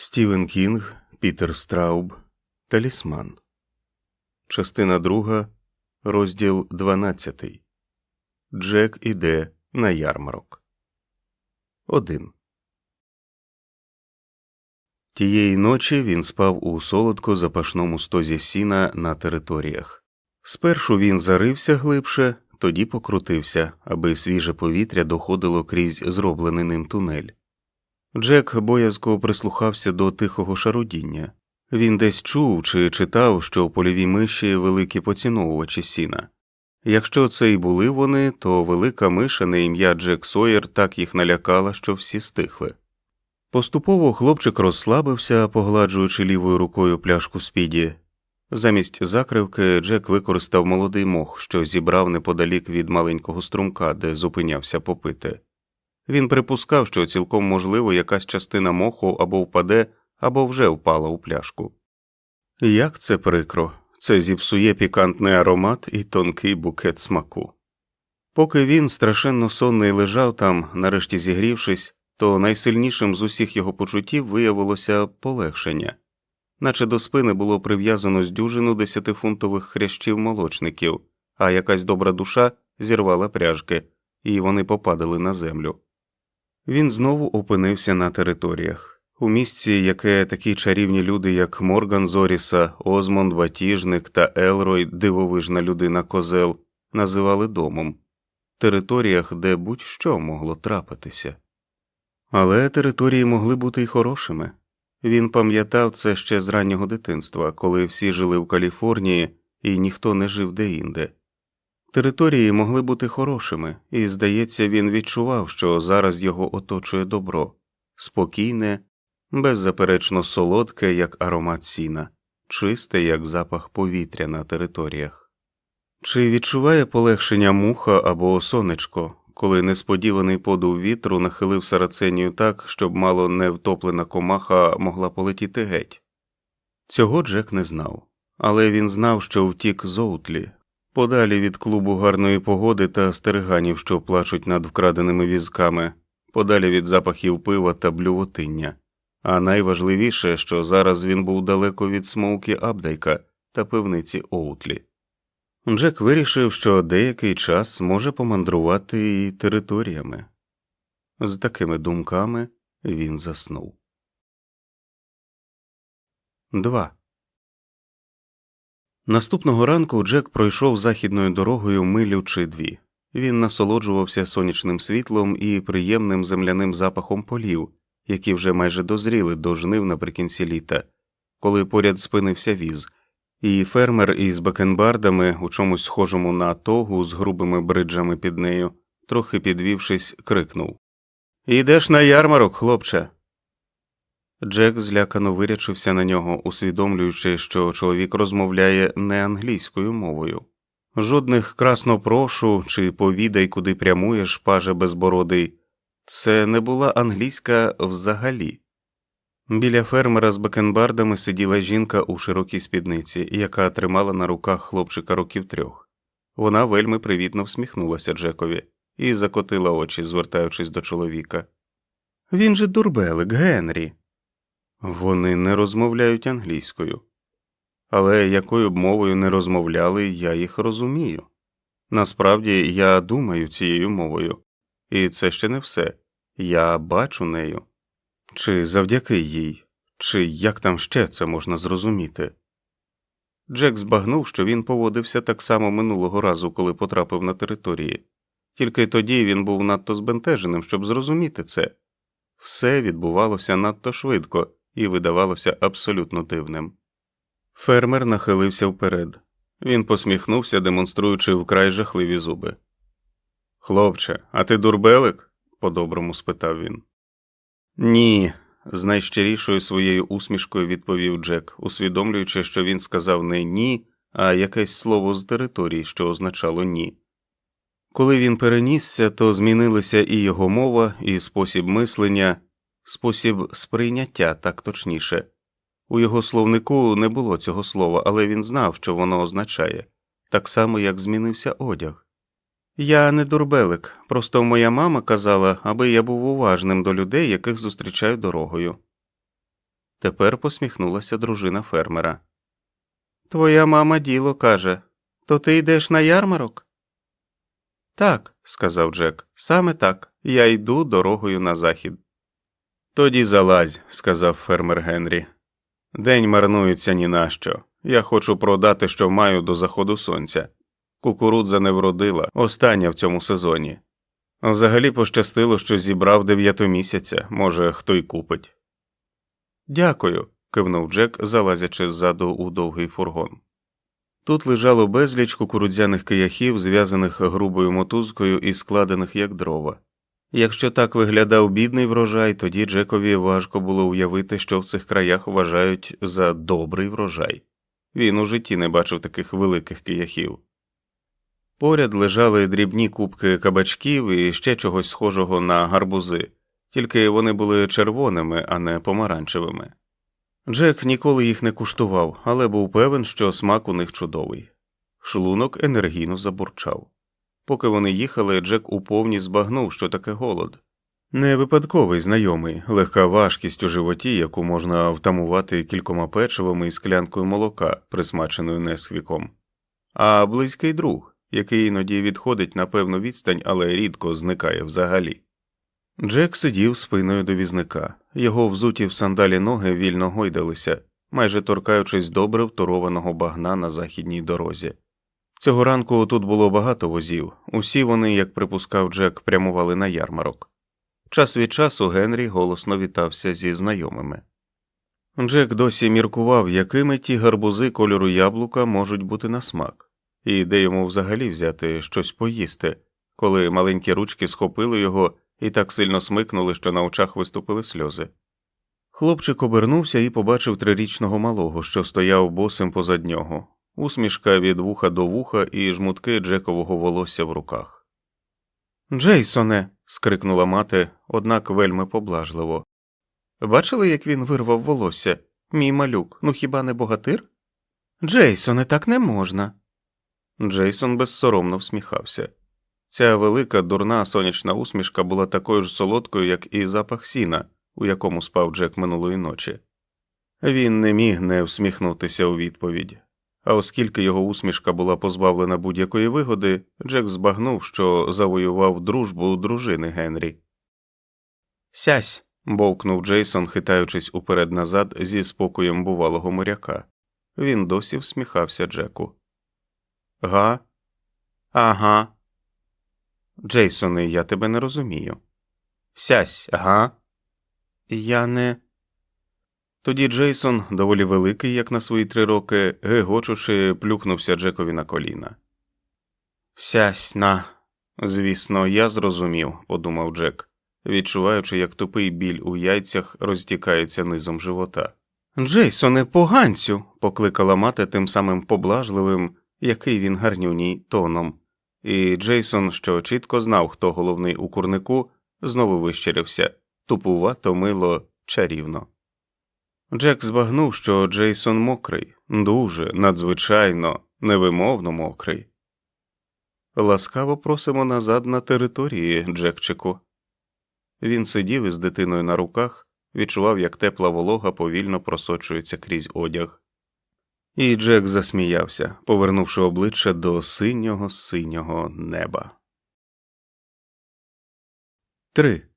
Стівен Кінг, Пітер Страуб, Талісман. Частина друга, розділ 12. Джек іде на ярмарок. 1. Тієї ночі він спав у солодко запашному стозі сіна на територіях. Спершу він зарився глибше, тоді покрутився, аби свіже повітря доходило крізь зроблений ним тунель. Джек боязко прислухався до тихого шарудіння. Він десь чув чи читав, що польові миші великі поціновувачі сіна. Якщо це й були вони, то велика миша на ім'я Джек Сойер так їх налякала, що всі стихли. Поступово хлопчик розслабився, погладжуючи лівою рукою пляшку спіді. Замість закривки Джек використав молодий мох, що зібрав неподалік від маленького струмка, де зупинявся попити. Він припускав, що цілком можливо якась частина моху або впаде, або вже впала у пляшку. Як це прикро, це зіпсує пікантний аромат і тонкий букет смаку. Поки він страшенно сонний лежав там, нарешті зігрівшись, то найсильнішим з усіх його почуттів виявилося полегшення, наче до спини було прив'язано з дюжину десятифунтових хрящів молочників, а якась добра душа зірвала пряжки, і вони попадали на землю. Він знову опинився на територіях, у місці, яке такі чарівні люди, як Морган Зоріса, Озмонд Ватіжник та Елрой, дивовижна людина козел, називали домом, територіях, де будь-що могло трапитися. Але території могли бути й хорошими. Він пам'ятав це ще з раннього дитинства, коли всі жили в Каліфорнії і ніхто не жив деінде. Території могли бути хорошими, і, здається, він відчував, що зараз його оточує добро, спокійне, беззаперечно солодке, як аромат сіна, чисте, як запах повітря на територіях. Чи відчуває полегшення муха або сонечко, коли несподіваний подув вітру нахилив сараценію так, щоб мало не втоплена комаха могла полетіти геть? Цього Джек не знав, але він знав, що втік з Оутлі, подалі від клубу гарної погоди та стереганів, що плачуть над вкраденими візками, подалі від запахів пива та блювотиння, а найважливіше, що зараз він був далеко від смоукі Абдайка та пивниці Оутлі. Джек вирішив, що деякий час може помандрувати і територіями. З такими думками він заснув. 2. Наступного ранку Джек пройшов західною дорогою милю чи дві. Він насолоджувався сонячним світлом і приємним земляним запахом полів, які вже майже дозріли до жнив наприкінці літа, коли поряд спинився віз, і фермер із бакенбардами, у чомусь схожому на тогу з грубими бриджами під нею, трохи підвівшись, крикнув Ідеш на ярмарок, хлопче. Джек злякано вирячився на нього, усвідомлюючи, що чоловік розмовляє не англійською мовою. Жодних красно прошу чи повідай, куди прямуєш, паже безбородий. Це не була англійська взагалі. Біля фермера з бакенбардами сиділа жінка у широкій спідниці, яка тримала на руках хлопчика років трьох. Вона вельми привітно всміхнулася Джекові і закотила очі, звертаючись до чоловіка. Він же дурбелик, Генрі. Вони не розмовляють англійською. Але якою б мовою не розмовляли, я їх розумію. Насправді я думаю цією мовою, і це ще не все я бачу нею. Чи завдяки їй, чи як там ще це можна зрозуміти? Джек збагнув, що він поводився так само минулого разу, коли потрапив на території, тільки тоді він був надто збентеженим, щоб зрозуміти це. Все відбувалося надто швидко і видавалося абсолютно дивним. Фермер нахилився вперед. Він посміхнувся, демонструючи вкрай жахливі зуби. Хлопче, а ти дурбелик? по доброму спитав він. Ні, з найщирішою своєю усмішкою відповів Джек, усвідомлюючи, що він сказав не ні, а якесь слово з території, що означало ні. Коли він перенісся, то змінилися і його мова, і спосіб мислення, спосіб сприйняття так точніше. У його словнику не було цього слова, але він знав, що воно означає, так само, як змінився одяг. Я не дурбелик, просто моя мама казала, аби я був уважним до людей, яких зустрічаю дорогою. Тепер посміхнулася дружина фермера. Твоя мама діло каже, то ти йдеш на ярмарок? Так, сказав Джек, саме так. Я йду дорогою на захід. Тоді залазь, сказав фермер Генрі. День марнується ні на що. Я хочу продати, що маю до заходу сонця. Кукурудза не вродила, остання в цьому сезоні. Взагалі пощастило, що зібрав дев'ятомісяця, може, хто й купить. Дякую, кивнув Джек, залазячи ззаду у довгий фургон. Тут лежало безліч кукурудзяних кияхів, зв'язаних грубою мотузкою і складених як дрова. Якщо так виглядав бідний врожай, тоді Джекові важко було уявити, що в цих краях вважають за добрий врожай. Він у житті не бачив таких великих кияхів. Поряд лежали дрібні кубки кабачків і ще чогось схожого на гарбузи, тільки вони були червоними, а не помаранчевими. Джек ніколи їх не куштував, але був певен, що смак у них чудовий. Шлунок енергійно забурчав. Поки вони їхали, Джек уповні збагнув, що таке голод. Не випадковий знайомий, легка важкість у животі, яку можна втамувати кількома печивами і склянкою молока, присмаченою несхвіком, а близький друг, який іноді відходить на певну відстань, але рідко зникає взагалі. Джек сидів спиною до візника, його взуті в сандалі ноги вільно гойдалися, майже торкаючись добре второваного багна на західній дорозі. Цього ранку тут було багато возів, усі вони, як припускав Джек, прямували на ярмарок. Час від часу Генрі голосно вітався зі знайомими. Джек досі міркував, якими ті гарбузи кольору яблука можуть бути на смак, і де йому взагалі взяти щось поїсти, коли маленькі ручки схопили його і так сильно смикнули, що на очах виступили сльози. Хлопчик обернувся і побачив трирічного малого, що стояв босим позад нього, усмішка від вуха до вуха і жмутки Джекового волосся в руках. Джейсоне. скрикнула мати, однак вельми поблажливо. Бачили, як він вирвав волосся? Мій малюк, ну хіба не богатир? Джейсоне, так не можна. Джейсон безсоромно всміхався. Ця велика дурна сонячна усмішка була такою ж солодкою, як і запах сіна, у якому спав Джек минулої ночі. Він не міг не всміхнутися у відповідь, а оскільки його усмішка була позбавлена будь-якої вигоди, Джек збагнув, що завоював дружбу дружини Генрі. Сясь. бовкнув Джейсон, хитаючись уперед назад зі спокоєм бувалого моряка. Він досі всміхався Джеку. Га? Ага. Джейсоне, я тебе не розумію. Сясь, ага. Я не. Тоді Джейсон, доволі великий, як на свої три роки, гегочучи, плюхнувся Джекові на коліна. Сясь на. Звісно, я зрозумів, подумав Джек, відчуваючи, як тупий біль у яйцях розтікається низом живота. Джейсоне, поганцю. покликала мати тим самим поблажливим, який він гарнюній тоном і Джейсон, що чітко знав, хто головний у курнику, знову вищирився тупувато, мило, чарівно. Джек збагнув, що Джейсон мокрий, дуже, надзвичайно, невимовно мокрий. Ласкаво просимо назад на території, Джекчику. Він сидів із дитиною на руках, відчував, як тепла волога повільно просочується крізь одяг. І Джек засміявся, повернувши обличчя до синього синього неба. 3.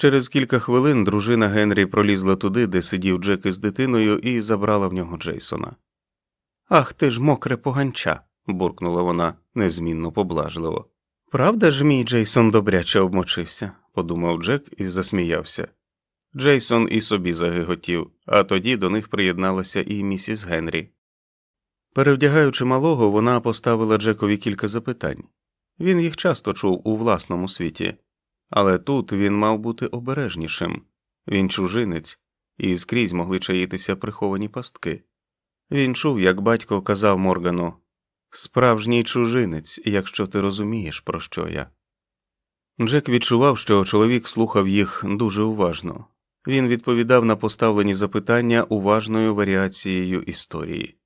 Через кілька хвилин дружина Генрі пролізла туди, де сидів Джек із дитиною, і забрала в нього Джейсона. Ах ти ж мокре поганча. буркнула вона незмінно поблажливо. Правда ж, мій Джейсон добряче обмочився, подумав Джек і засміявся. Джейсон і собі загиготів, а тоді до них приєдналася і місіс Генрі. Перевдягаючи малого, вона поставила Джекові кілька запитань. Він їх часто чув у власному світі, але тут він мав бути обережнішим він чужинець, і скрізь могли чаїтися приховані пастки. Він чув, як батько казав Моргану Справжній чужинець, якщо ти розумієш, про що я. Джек відчував, що чоловік слухав їх дуже уважно, він відповідав на поставлені запитання уважною варіацією історії,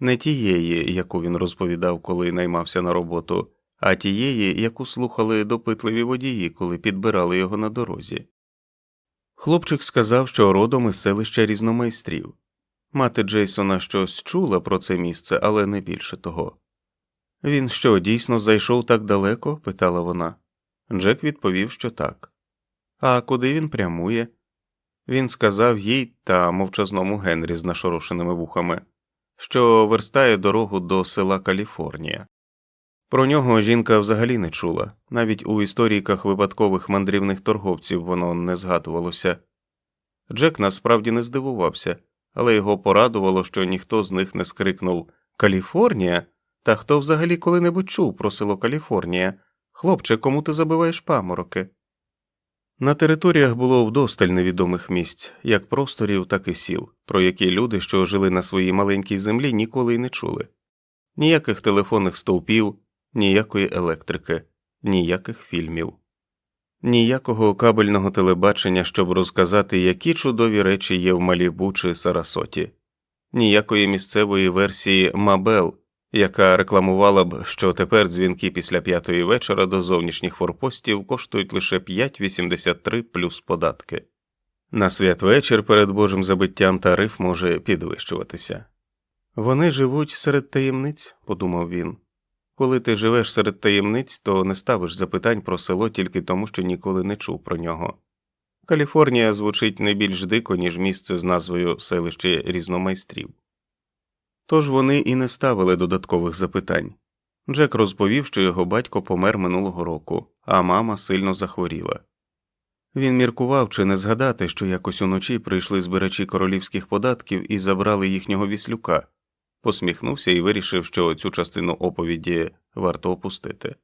не тієї, яку він розповідав, коли наймався на роботу, а тієї, яку слухали допитливі водії, коли підбирали його на дорозі. Хлопчик сказав, що родом із селища різномайстрів. Мати Джейсона щось чула про це місце, але не більше того. Він що, дійсно зайшов так далеко? питала вона. Джек відповів, що так. А куди він прямує? Він сказав їй та мовчазному Генрі з нашорошеними вухами, що верстає дорогу до села Каліфорнія. Про нього жінка взагалі не чула, навіть у історійках випадкових мандрівних торговців воно не згадувалося. Джек насправді не здивувався, але його порадувало, що ніхто з них не скрикнув Каліфорнія? Та хто взагалі коли-небудь чув про село Каліфорнія? Хлопче, кому ти забиваєш памороки? На територіях було вдосталь невідомих місць, як просторів, так і сіл, про які люди, що жили на своїй маленькій землі, ніколи й не чули. Ніяких телефонних стовпів, ніякої електрики, ніяких фільмів, ніякого кабельного телебачення, щоб розказати, які чудові речі є в Малібу чи Сарасоті, ніякої місцевої версії Мабел, яка рекламувала б, що тепер дзвінки після п'ятої вечора до зовнішніх форпостів коштують лише 5,83 плюс податки. На святвечір перед Божим забиттям тариф може підвищуватися. Вони живуть серед таємниць, подумав він. Коли ти живеш серед таємниць, то не ставиш запитань про село тільки тому, що ніколи не чув про нього. Каліфорнія звучить не більш дико, ніж місце з назвою селище різномайстрів. Тож вони і не ставили додаткових запитань. Джек розповів, що його батько помер минулого року, а мама сильно захворіла. Він міркував чи не згадати, що якось уночі прийшли збирачі королівських податків і забрали їхнього віслюка, посміхнувся і вирішив, що цю частину оповіді варто опустити.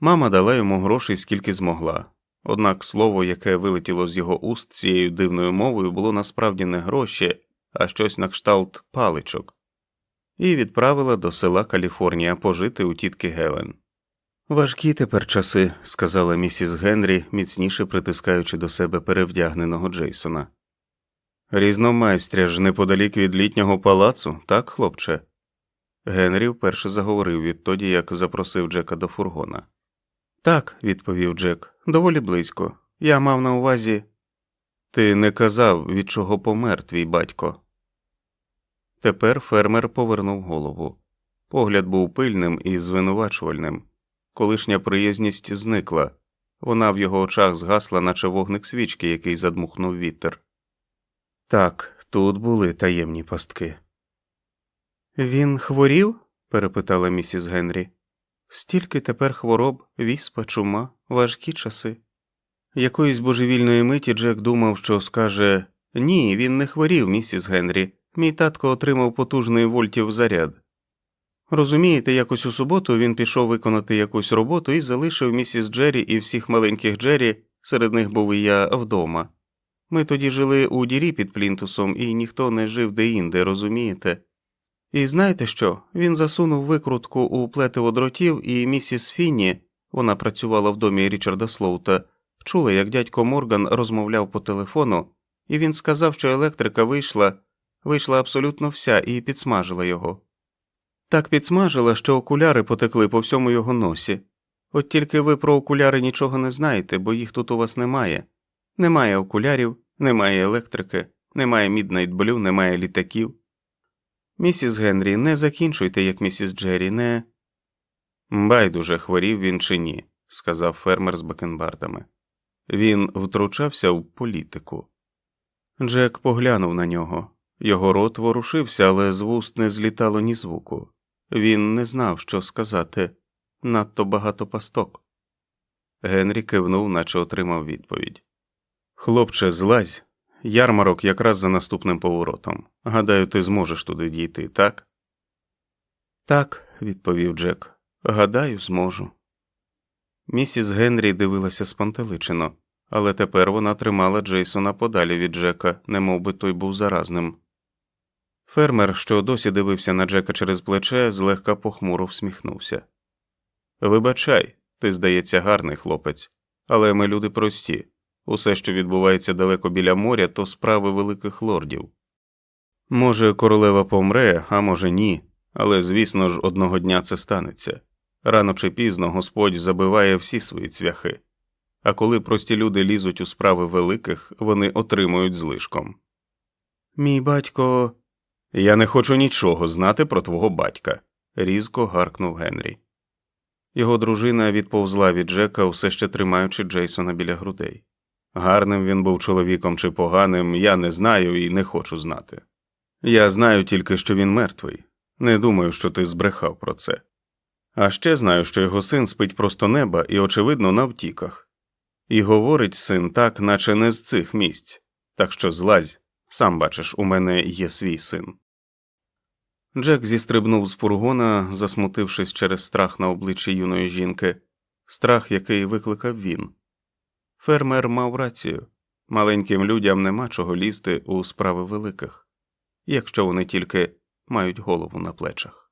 Мама дала йому грошей скільки змогла, однак слово, яке вилетіло з його уст цією дивною мовою, було насправді не гроші, а щось на кшталт паличок і відправила до села Каліфорнія пожити у тітки Гелен. Важкі тепер часи, сказала місіс Генрі, міцніше притискаючи до себе перевдягненого Джейсона. Різномайстря ж неподалік від літнього палацу, так, хлопче? Генрі вперше заговорив відтоді, як запросив Джека до фургона. Так, відповів Джек, доволі близько. Я мав на увазі. Ти не казав, від чого помер твій батько. Тепер фермер повернув голову. Погляд був пильним і звинувачувальним. Колишня приязність зникла, вона в його очах згасла, наче вогник свічки, який задмухнув вітер. Так, тут були таємні пастки. Він хворів? перепитала місіс Генрі. Стільки тепер хвороб, віспа, чума, важкі часи. Якоїсь божевільної миті Джек думав, що скаже ні, він не хворів, місіс Генрі. Мій татко отримав потужний вольтів заряд. Розумієте, якось у суботу він пішов виконати якусь роботу і залишив місіс Джері і всіх маленьких Джері, серед них був і я вдома. Ми тоді жили у дірі під плінтусом, і ніхто не жив де-інде, розумієте? І знаєте що? Він засунув викрутку у плетиво дротів, і місіс Фінні, вона працювала в домі Річарда Слоута, чула, як дядько Морган розмовляв по телефону, і він сказав, що електрика вийшла вийшла абсолютно вся і підсмажила його. Так підсмажила, що окуляри потекли по всьому його носі. От тільки ви про окуляри нічого не знаєте, бо їх тут у вас немає. Немає окулярів, немає електрики, немає міднайтблю, немає літаків. Місіс Генрі, не закінчуйте, як місіс Джері, не. Байдуже хворів він чи ні, сказав фермер з бакенбардами. Він втручався в політику. Джек поглянув на нього. Його рот ворушився, але з вуст не злітало ні звуку. Він не знав, що сказати надто багато пасток. Генрі кивнув, наче отримав відповідь. Хлопче, злазь, ярмарок якраз за наступним поворотом. Гадаю, ти зможеш туди дійти, так? Так, відповів Джек. Гадаю, зможу. Місіс Генрі дивилася спантеличено, але тепер вона тримала Джейсона подалі від Джека, немов би той був заразним. Фермер, що досі дивився на Джека через плече, злегка похмуро всміхнувся. Вибачай, ти, здається, гарний хлопець, але ми люди прості. Усе, що відбувається далеко біля моря, то справи великих лордів. Може, королева помре, а може, ні, але звісно ж, одного дня це станеться. Рано чи пізно Господь забиває всі свої цвяхи. а коли прості люди лізуть у справи великих, вони отримують злишком. Мій батько. Я не хочу нічого знати про твого батька, різко гаркнув Генрі. Його дружина відповзла від Джека, усе ще тримаючи Джейсона біля грудей. Гарним він був чоловіком чи поганим, я не знаю і не хочу знати. Я знаю тільки, що він мертвий. Не думаю, що ти збрехав про це. А ще знаю, що його син спить просто неба і, очевидно, на втіках. І говорить син так, наче не з цих місць, так що злазь, сам бачиш, у мене є свій син. Джек зістрибнув з фургона, засмутившись через страх на обличчі юної жінки, страх, який викликав він. Фермер мав рацію маленьким людям нема чого лізти у справи великих, якщо вони тільки мають голову на плечах.